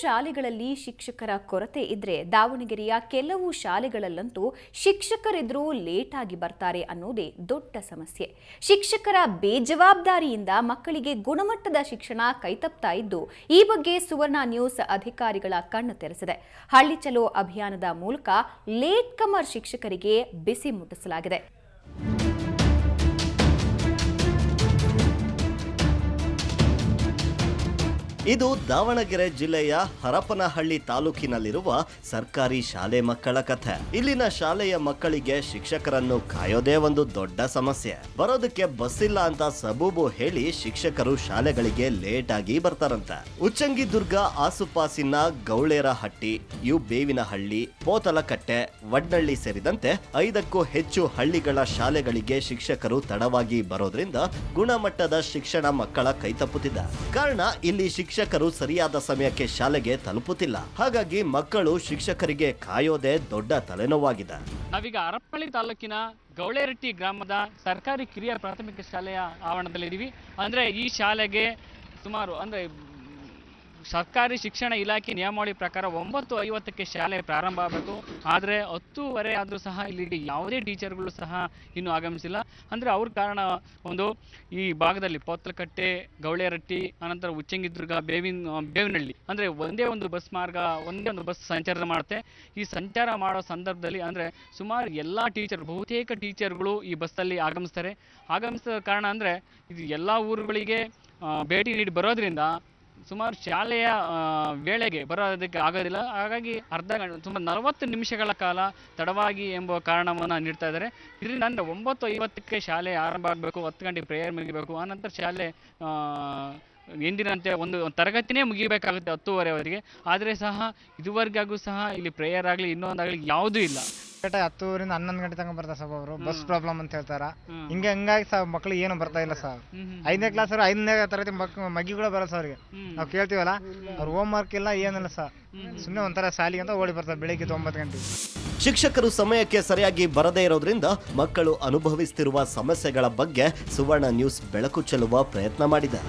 ಶಾಲೆಗಳಲ್ಲಿ ಶಿಕ್ಷಕರ ಕೊರತೆ ಇದ್ರೆ ದಾವಣಗೆರೆಯ ಕೆಲವು ಶಾಲೆಗಳಲ್ಲಂತೂ ಶಿಕ್ಷಕರಿದ್ರೂ ಲೇಟ್ ಆಗಿ ಬರ್ತಾರೆ ಅನ್ನೋದೇ ದೊಡ್ಡ ಸಮಸ್ಯೆ. ಶಿಕ್ಷಕರ ಬೇಜವಾಬ್ದಾರಿಯಿಂದ ಮಕ್ಕಳಿಗೆ ಗುಣಮಟ್ಟದ ಶಿಕ್ಷಣ ಕೈತಪ್ತಾ ಇದ್ದು ಈ ಬಗ್ಗೆ ಸುವರ್ಣ ನ್ಯೂಸ್ ಅಧಿಕಾರಿಗಳ ಕಣ್ಣು ತೆರೆಸಿದೆ. ಹಳ್ಳಿ ಚಲೋ ಅಭಿಯಾನದ ಮೂಲಕ ಲೇಟ್ ಕಮರ್ ಶಿಕ್ಷಕರಿಗೆ ಬಿಸಿ ಮುಟ್ಟಿಸಲಾಗಿದೆ. ಇದು ದಾವಣಗೆರೆ ಜಿಲ್ಲೆಯ ಹರಪನಹಳ್ಳಿ ತಾಲೂಕಿನಲ್ಲಿರುವ ಸರ್ಕಾರಿ ಶಾಲೆ ಮಕ್ಕಳ ಕಥೆ. ಇಲ್ಲಿನ ಶಾಲೆಯ ಮಕ್ಕಳಿಗೆ ಶಿಕ್ಷಕರನ್ನು ಕಾಯೋದೇ ಒಂದು ದೊಡ್ಡ ಸಮಸ್ಯೆ. ಬರೋದಕ್ಕೆ ಬಸ್ ಇಲ್ಲ ಅಂತ ಸಬೂಬು ಹೇಳಿ ಶಿಕ್ಷಕರು ಶಾಲೆಗಳಿಗೆ ಲೇಟ್ ಆಗಿ ಬರ್ತಾರಂತೆ. ಉಚ್ಚಂಗಿದುರ್ಗ ಆಸುಪಾಸಿನ ಗೌಳೇರಹಟ್ಟಿ, ಯು ಬೇವಿನಹಳ್ಳಿ, ಪೋತಲಕಟ್ಟೆ, ವಡ್ನಳ್ಳಿ ಸೇರಿದಂತೆ ಐದಕ್ಕೂ ಹೆಚ್ಚು ಹಳ್ಳಿಗಳ ಶಾಲೆಗಳಿಗೆ ಶಿಕ್ಷಕರು ತಡವಾಗಿ ಬರೋದ್ರಿಂದ ಗುಣಮಟ್ಟದ ಶಿಕ್ಷಣ ಮಕ್ಕಳ ಕೈತಪ್ಪುತ್ತಿದೆ ಕಾರಣ ಇಲ್ಲಿ ಶಿಕ್ಷಕರು ಸರಿಯಾದ ಸಮಯಕ್ಕೆ ಶಾಲೆಗೆ ತಲುಪುತ್ತಿಲ್ಲ. ಹಾಗಾಗಿ ಮಕ್ಕಳು ಶಿಕ್ಷಕರಿಗೆ ಕಾಯೋದೇ ದೊಡ್ಡ ತಲೆನೋವಾಗಿದೆ. ನಾವೀಗ ಅರಪ್ಪಳ್ಳಿ ತಾಲೂಕಿನ ಗೌಳೇರಟ್ಟಿ ಗ್ರಾಮದ ಸರ್ಕಾರಿ ಕಿರಿಯ ಪ್ರಾಥಮಿಕ ಶಾಲೆಯ ಆವರಣದಲ್ಲಿದ್ದೀವಿ. ಅಂದರೆ ಈ ಶಾಲೆಗೆ ಸುಮಾರು, ಅಂದರೆ ಸರ್ಕಾರಿ ಶಿಕ್ಷಣ ಇಲಾಖೆ ನಿಯಮಾವಳಿ ಪ್ರಕಾರ ಒಂಬತ್ತು ಐವತ್ತಕ್ಕೆ ಶಾಲೆ ಪ್ರಾರಂಭ ಆಗಬೇಕು. ಆದರೆ ಹತ್ತೂವರೆ ಆದರೂ ಸಹ ಇಲ್ಲಿ ಯಾವುದೇ ಟೀಚರ್ಗಳು ಸಹ ಇನ್ನೂ ಆಗಮಿಸಿಲ್ಲ. ಅಂದರೆ ಅವ್ರ ಕಾರಣ ಒಂದು ಈ ಭಾಗದಲ್ಲಿ ಪೋತ್ಲಕಟ್ಟೆ ಗೌಳೇರಟ್ಟಿ ಅನಂತರ ಉಚ್ಚಂಗಿದುರ್ಗ, ಬೇವಿನ, ಬೇವಿನಹಳ್ಳಿ. ಅಂದರೆ ಒಂದೇ ಒಂದು ಬಸ್ ಮಾರ್ಗ, ಒಂದೇ ಒಂದು ಬಸ್ ಸಂಚಾರ ಮಾಡುತ್ತೆ. ಈ ಸಂಚಾರ ಮಾಡೋ ಸಂದರ್ಭದಲ್ಲಿ ಅಂದರೆ ಸುಮಾರು ಎಲ್ಲ ಟೀಚರ್, ಬಹುತೇಕ ಟೀಚರ್ಗಳು ಈ ಬಸ್ಸಲ್ಲಿ ಆಗಮಿಸ್ತಾರೆ. ಆಗಮಿಸಿದ ಕಾರಣ ಅಂದರೆ ಇದು ಎಲ್ಲ ಊರುಗಳಿಗೆ ಭೇಟಿ ನೀಡಿ ಬರೋದ್ರಿಂದ ಸುಮಾರು ಶಾಲೆಯ ವೇಳೆಗೆ ಬರೋದಕ್ಕೆ ಆಗೋದಿಲ್ಲ. ಹಾಗಾಗಿ ಅರ್ಧ ಗಂಟೆ, ಸುಮಾರು ನಲವತ್ತು ನಿಮಿಷಗಳ ಕಾಲ ತಡವಾಗಿ ಎಂಬ ಕಾರಣವನ್ನು ನೀಡ್ತಾ ಇದ್ದಾರೆ. ಇದರಿಂದ ಅಂದರೆ ಒಂಬತ್ತು ಐವತ್ತಕ್ಕೆ ಶಾಲೆ ಆರಂಭ ಆಗಬೇಕು, ಹತ್ತು ಗಂಟೆಗೆ ಪ್ರೇಯರ್ ಮುಗಿಬೇಕು. ಆನಂತರ ಶಾಲೆ ಎಂದಿನಂತೆ ಒಂದು ತರಗತಿನೇ ಮುಗಿಬೇಕಾಗುತ್ತೆ ಹತ್ತುವರೆವರೆಗೆ. ಆದರೆ ಸಹ, ಇದುವರೆಗಾಗೂ ಸಹ ಇಲ್ಲಿ ಪ್ರೇಯರ್ ಆಗಲಿ, ಇನ್ನೊಂದಾಗಲಿ ಯಾವುದೂ ಇಲ್ಲ. ಗಂಟೆ ಹತ್ತೂರಿಂದ ಹನ್ನೊಂದು ಗಂಟೆ ತನಕ ಬರ್ತಾರೆ ಸರ್ ಅವರು. ಬಸ್ ಪ್ರಾಬ್ಲಮ್ ಅಂತ ಹೇಳ್ತಾರ. ಹಿಂಗ ಹಿಂಗೆ ಹಂಗಾಗಿ ಸರ್ ಮಕ್ಳು ಏನು ಬರ್ತಾ ಇಲ್ಲ ಸರ್. ಐದನೇ ಕ್ಲಾಸ್ ಅವ್ರು ಐದನೇ ತರಗತಿ ಮಕ್ ಮಗಿಗಳು ಬರಲ್ಲ ಸರ್ ಅವ್ರಿಗೆ. ನಾವು ಕೇಳ್ತೀವಲ್ಲ ಅವ್ರ ಹೋಮ್ ವರ್ಕ್ ಇಲ್ಲ ಏನಿಲ್ಲ ಸರ್ ಸುಮ್ಮನೆ ಒಂಥರ ಶಾಲೆಗೆ ಅಂತ ಓಡಿ ಬರ್ತಾರೆ ಬೆಳಿಗ್ಗೆ ಒಂಬತ್ತು ಗಂಟೆ ಶಿಕ್ಷಕರು ಸಮಯಕ್ಕೆ ಸರಿಯಾಗಿ ಬರದೇ ಇರೋದ್ರಿಂದ ಮಕ್ಕಳು ಅನುಭವಿಸ್ತಿರುವ ಸಮಸ್ಯೆಗಳ ಬಗ್ಗೆ ಸುವರ್ಣ ನ್ಯೂಸ್ ಬೆಳಕು ಚೆಲ್ಲುವ ಪ್ರಯತ್ನ ಮಾಡಿದೆ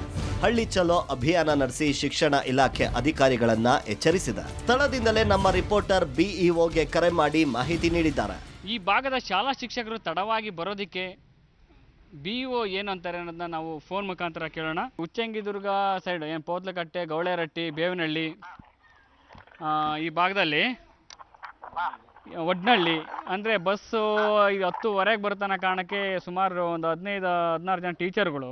ಹಳ್ಳಿ ಚಲೋ ಅಭಿಯಾನ ನಡೆಸಿ ಶಿಕ್ಷಣ ಇಲಾಖೆ ಅಧಿಕಾರಿಗಳನ್ನ ಎಚ್ಚರಿಸಿದ. ಸ್ಥಳದಿಂದಲೇ ನಮ್ಮ ರಿಪೋರ್ಟರ್ ಬಿಇಒಗೆ ಕರೆ ಮಾಡಿ ಮಾಹಿತಿ ನೀಡಿದ್ದಾರೆ. ಈ ಭಾಗದ ಶಾಲಾ ಶಿಕ್ಷಕರು ತಡವಾಗಿ ಬರೋದಕ್ಕೆ ಬಿಇಒ ಏನು ಅಂತಾರೆ ಅನ್ನೋದನ್ನ ನಾವು ಫೋನ್ ಮುಖಾಂತರ ಕೇಳೋಣ. ಉಚ್ಚಂಗಿದುರ್ಗ ಸೈಡ್ ಏನು ಪೋತ್ಲಕಟ್ಟೆ ಗೌಳೇರಟ್ಟಿ, ಬೇವನಹಳ್ಳಿ ಈ ಭಾಗದಲ್ಲಿ ಒಡ್ನಹಳ್ಳಿ ಅಂದರೆ ಬಸ್ಸು ಈಗ ಹತ್ತುವರೆಗೆ ಬರ್ತಾನ ಕಾರಣಕ್ಕೆ ಸುಮಾರು ಒಂದು ಹದಿನೈದು, ಹದಿನಾರು ಜನ ಟೀಚರ್ಗಳು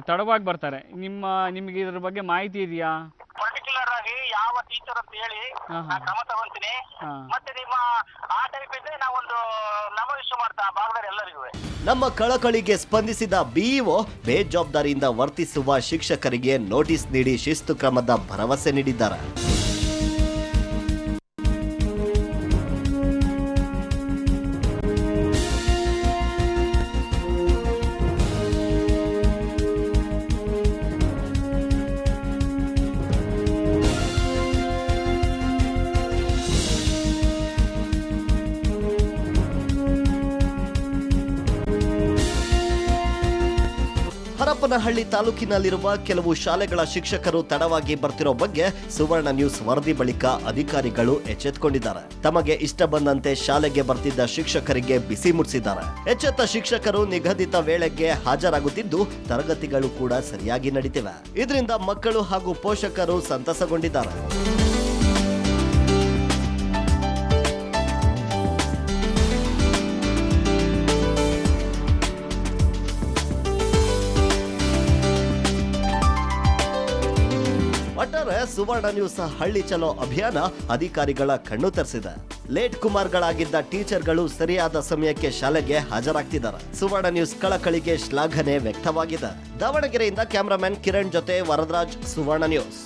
ತಡವಾಗಿ ಬರ್ತಾರೆ. ನಿಮ್ಮ ನಿಮ್ಗೆ ಇದ್ರ ಬಗ್ಗೆ ಮಾಹಿತಿ ಇದೆಯಾ? ಪರ್ಟಿಕ್ಯುಲರ್ ಆಗಿ ಯಾವ ಟೀಚರ್ ಅಂತ ಹೇಳಿ ಹಾ. ಕ್ರಮ ತಗೊಂತೀನಿ. ಹಾ. ಮತ್ತೆ ನಿಮ್ಮ ಆ ಟೈಪ್ ಇದ್ರೆ ನಾವೊಂದು ನಮವಿಶ್ವ ಮಾಡ್ತಾ ಆ ಭಾಗದಲ್ಲಿ ಎಲ್ಲರಿಗೂ. ನಮ್ಮ ಕಳಕಳಿಗೆ ಸ್ಪಂದಿಸಿದ ಬಿಇಒ ಬೇಜವಾಬ್ದಾರಿಯಿಂದ ವರ್ತಿಸುವ ಶಿಕ್ಷಕರಿಗೆ ನೋಟಿಸ್ ನೀಡಿ ಶಿಸ್ತು ಕ್ರಮದ ಭರವಸೆ ನೀಡಿದ್ದಾರೆ. ಹರಪನಹಳ್ಳಿ ತಾಲೂಕಿನಲ್ಲಿರುವ ಕೆಲವು ಶಾಲೆಗಳ ಶಿಕ್ಷಕರು ತಡವಾಗಿ ಬರ್ತಿರೋ ಬಗ್ಗೆ ಸುವರ್ಣ ನ್ಯೂಸ್ ವರದಿ ಬಳಿಕ ಅಧಿಕಾರಿಗಳು ಎಚ್ಚೆತ್ತುಕೊಂಡಿದ್ದಾರೆ ತಮಗೆ ಇಷ್ಟ ಬಂದಂತೆ ಶಾಲೆಗೆ ಬರ್ತಿದ್ದ ಶಿಕ್ಷಕರಿಗೆ ಬಿಸಿ ಮುಟ್ಟಿಸಿದ್ದಾರೆ ಎಚ್ಚೆತ್ತ ಶಿಕ್ಷಕರು ನಿಗದಿತ ವೇಳೆಗೆ ಹಾಜರಾಗುತ್ತಿದ್ದು, ತರಗತಿಗಳು ಕೂಡ ಸರಿಯಾಗಿ ನಡೀತಿವೆ. ಇದರಿಂದ ಮಕ್ಕಳು ಹಾಗೂ ಪೋಷಕರು ಸಂತಸಗೊಂಡಿದ್ದಾರೆ. ಸುವರ್ಣ ನ್ಯೂಸ್ ಹಳ್ಳಿ ಚಲೋ ಅಭಿಯಾನ ಅಧಿಕಾರಿಗಳ ಕಣ್ಣು ತರಿಸಿದೆ. ಲೇಟ್ ಕುಮಾರ್ಗಳಾಗಿದ್ದ ಟೀಚರ್ಗಳು ಸರಿಯಾದ ಸಮಯಕ್ಕೆ ಶಾಲೆಗೆ ಹಾಜರಾಗ್ತಿದ್ದಾರೆ. ಸುವರ್ಣ ನ್ಯೂಸ್ ಕಳಕಳಿಗೆ ಶ್ಲಾಘನೆ ವ್ಯಕ್ತವಾಗಿದೆ. ದಾವಣಗೆರೆಯಿಂದ ಕ್ಯಾಮರಾಮನ್ ಕಿರಣ್ ಜೊತೆ ವರದರಾಜ್, ಸುವರ್ಣ ನ್ಯೂಸ್.